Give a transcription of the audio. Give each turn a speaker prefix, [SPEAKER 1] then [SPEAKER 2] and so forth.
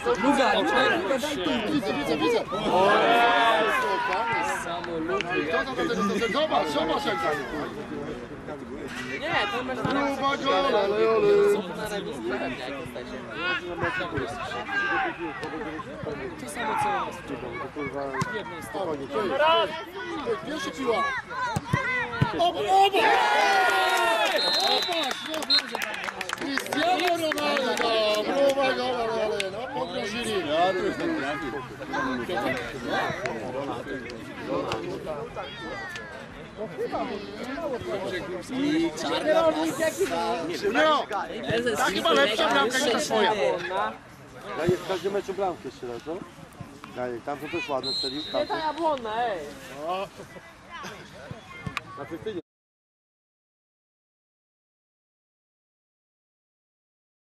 [SPEAKER 1] Druga, druga, daj tu.
[SPEAKER 2] Widzę, widzę, widzę. Chce? Zobacz, zobacz jak daje.
[SPEAKER 3] Nie, to masz na razie.
[SPEAKER 2] Gruba gola, ale ole.
[SPEAKER 3] Na razie pewnie, jak jesteście.
[SPEAKER 1] To samo co ja w jednej stronie.
[SPEAKER 2] Pierwsza piła. Oba! Oba! Cristiano Ronaldo! Gruba gola, ale no Ja tu jestem No, ta chyba lepsza bramka niż ta twoja.
[SPEAKER 4] Daje w każdym meczu bramkę strzela, co? Daje, tam to też ładne strzelił. Tam
[SPEAKER 3] Ta jabłonna, ej.
[SPEAKER 4] na Cystynie.